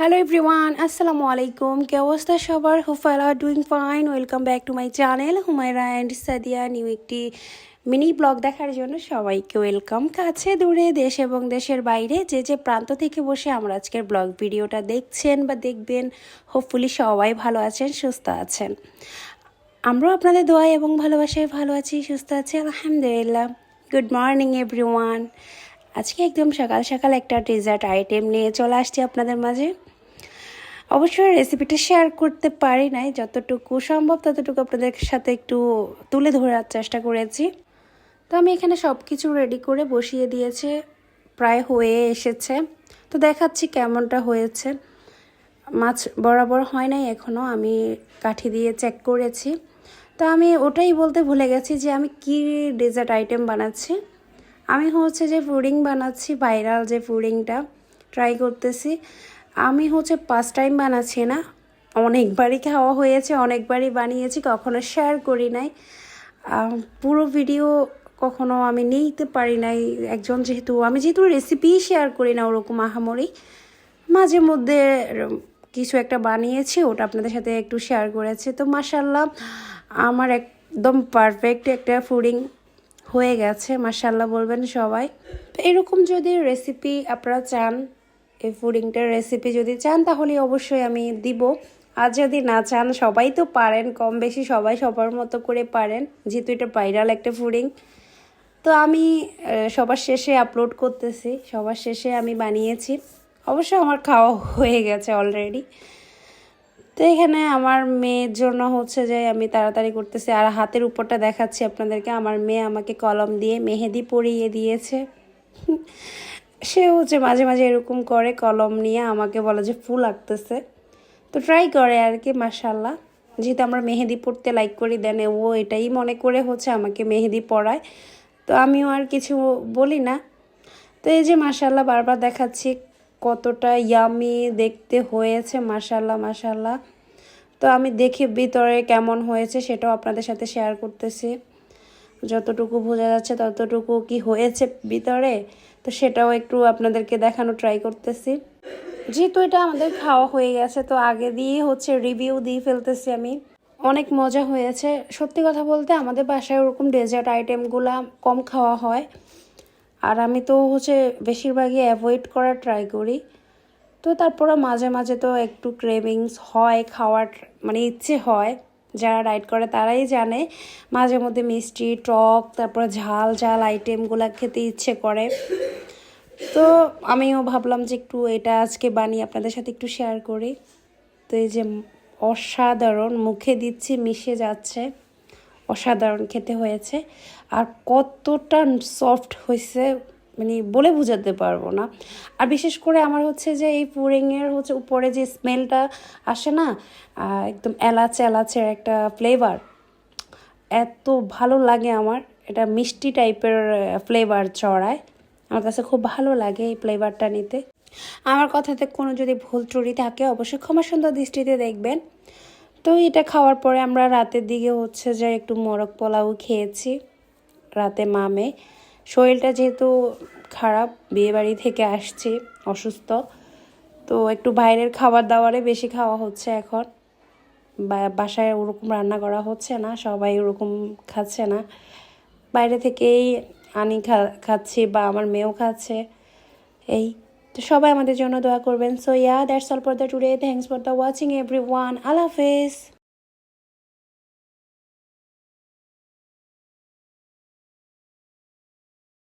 Hello everyone আসসালামু আলাইকুম কে অবস্থা সবার হুফালা doing fine welcome back to my channel Humaira and Sadia new একটি মিনি ব্লগ দেখার জন্য সবাইকে ওয়েলকাম কাছে, দূরে, দেশ এবং দেশের বাইরে যে যে প্রান্ত থেকে বসে আমরা আজকের ব্লগ ভিডিওটা দেখছেন বা দেখবেন হোপফুলি সবাই ভালো আছেন, সুস্থ আছেন। আমরাও আপনাদের দোয়া এবং ভালোবাসায় ভালো আছি, সুস্থ আছি, আলহামদুলিল্লাহ। গুড মর্নিং এভরিওয়ান আজকে একদম সকাল সকাল একটা ডেজার্ট আইটেম নিয়ে চলে আসছি আপনাদের মাঝে। অবশ্যই রেসিপিটা শেয়ার করতে পারি নাই, যতটুকু সম্ভব ততটুকু আপনাদের সাথে একটু তুলে ধরার চেষ্টা করেছি। তো আমি এখানে সব কিছু রেডি করে বসিয়ে দিয়েছে, প্রায় হয়ে এসেছে। তো দেখাচ্ছি কেমনটা হয়েছে। মাছ বরাবর হয় নাই এখনও আমি কাঠি দিয়ে চেক করেছি। তো আমি ওটাই বলতে ভুলে গেছি যে আমি কি ডেজার্ট আইটেম বানাচ্ছি। আমি হচ্ছে যে ফুডিং বানাচ্ছি ভাইরাল যে ফুডিংটা ট্রাই করতেছি। আমি হচ্ছে ফার্স্ট টাইম বানাচ্ছি না, অনেকবারই খাওয়া হয়েছে, অনেকবারই বানিয়েছি, কখনো শেয়ার করি নাই। পুরো ভিডিও কখনো আমি নিতে পারি নাই, একজন যেহেতু, আমি যেহেতু রেসিপি শেয়ার করি না ওরকম আহামরি, মাঝে মধ্যে কিছু একটা বানিয়েছি, ওটা আপনাদের সাথে একটু শেয়ার করেছি। তো মাসাল্লাহ আমার একদম পারফেক্ট একটা ফুডিং হয়ে গেছে মাসাল্লাহ বলবেন সবাই। তো এরকম যদি রেসিপি আপনারা চান, এই ফুডিংটার রেসিপি যদি চান, তাহলে অবশ্যই আমি দিব। আর যদি না চান, সবাই তো পারেন কম বেশি সবাই সবার মতো করে পারেন, যেহেতু এটা ভাইরাল একটা ফুডিং তো আমি সবার শেষে আপলোড করতেছি, সবার শেষে আমি বানিয়েছি। অবশ্য আমার খাওয়া হয়ে গেছে অলরেডি তো এখানে আমার মেয়ের জন্য হচ্ছে যে আমি তাড়াতাড়ি করতেছি। আর হাতের উপরটা দেখাচ্ছি আপনাদেরকে। আমার মেয়ে আমাকে কলম দিয়ে মেহেদি পরিয়ে দিয়েছে। সে হচ্ছে মাঝে মাঝে এরকম করে কলম নিয়ে আমাকে বলে যে ফুল আঁকতেছে। তো ট্রাই করে আর কি মাসাল্লাহ যেহেতু আমরা মেহেদি পড়তে লাইক করি দেন ও এটাই মনে করে হচ্ছে আমাকে মেহেদি পড়ায়। তো আমিও আর কিছু বলি না। তো এই যে মাসাল্লাহ বারবার দেখাচ্ছি। কতটা ইয়ামি দেখতে হয়েছে মাসাল্লাহ মাসাল্লাহ তো আমি দেখি ভিতরে কেমন হয়েছে, সেটাও আপনাদের সাথে শেয়ার করতেছি। যতটুকু বোঝা যাচ্ছে ততটুকু কি হয়েছে ভিতরে, তো সেটাও একটু আপনাদেরকে দেখানো ট্রাই করতেছি। যেহেতু এটা আমাদের খাওয়া হয়ে গেছে, তো আগে দিয়ে হচ্ছে রিভিউ দিয়ে ফেলতেছি আমি। অনেক মজা হয়েছে। সত্যি কথা বলতে আমাদের বাসায় ওরকম ডেজার্ট আইটেমগুলো কম খাওয়া হয়। আর আমি তো হচ্ছে বেশিরভাগই অ্যাভয়েড করার ট্রাই করি। তো তারপরে মাঝে মাঝে তো একটু ক্রেভিংস হয়, খাওয়ার মানে ইচ্ছে হয়, যারা রাইড করে তারাই জানে। মাঝে মধ্যে মিষ্টি, টক, তারপরে ঝাল ঝাল আইটেমগুলো খেতে ইচ্ছে করে। তো আমিও ভাবলাম যে একটু এটা আজকে বানিয়ে আপনাদের সাথে একটু শেয়ার করি। তো এই যে অসাধারণ মুখে দিচ্ছি, মিশে যাচ্ছে। অসাধারণ খেতে হয়েছে। আর কতটা সফট হয়েছে মানে বলে বোঝাতে পারব না। আর বিশেষ করে আমার হচ্ছে যে এই পুরিংয়ের হচ্ছে উপরে যে স্মেলটা আসে না একদম এলাচ এলাচের একটা ফ্লেভার এত ভালো লাগে আমার। এটা মিষ্টি টাইপের ফ্লেভার চড়ায় আমার কাছে খুব ভালো লাগে এই ফ্লেভারটা নিতে। আমার কথাতে কোনো যদি ভুল ত্রুটি থাকে, অবশ্যই ক্ষমা সুন্দর দৃষ্টিতে দেখবেন। তো এটা খাওয়ার পরে আমরা রাতের দিকে হচ্ছে যে একটু মোরগ পোলাও খেয়েছি, রাতে মামে। শরীরটা যেহেতু খারাপ, বিয়েবাড়ি থেকে আসছি, অসুস্থ, তো একটু বাইরের খাবার দাবারে বেশি খাওয়া হচ্ছে এখন। বাসায় ওরকম রান্না করা হচ্ছে না, সবাই ওরকম খাচ্ছে না। বাইরে থেকেই আনি খাচ্ছি বা আমার মেয়েও খাচ্ছে, এই। তো সবাই আমাদের জন্য দোয়া করবেন। So yeah that's all for the today thanks for the watching everyone আল্লাহ হাফেজ।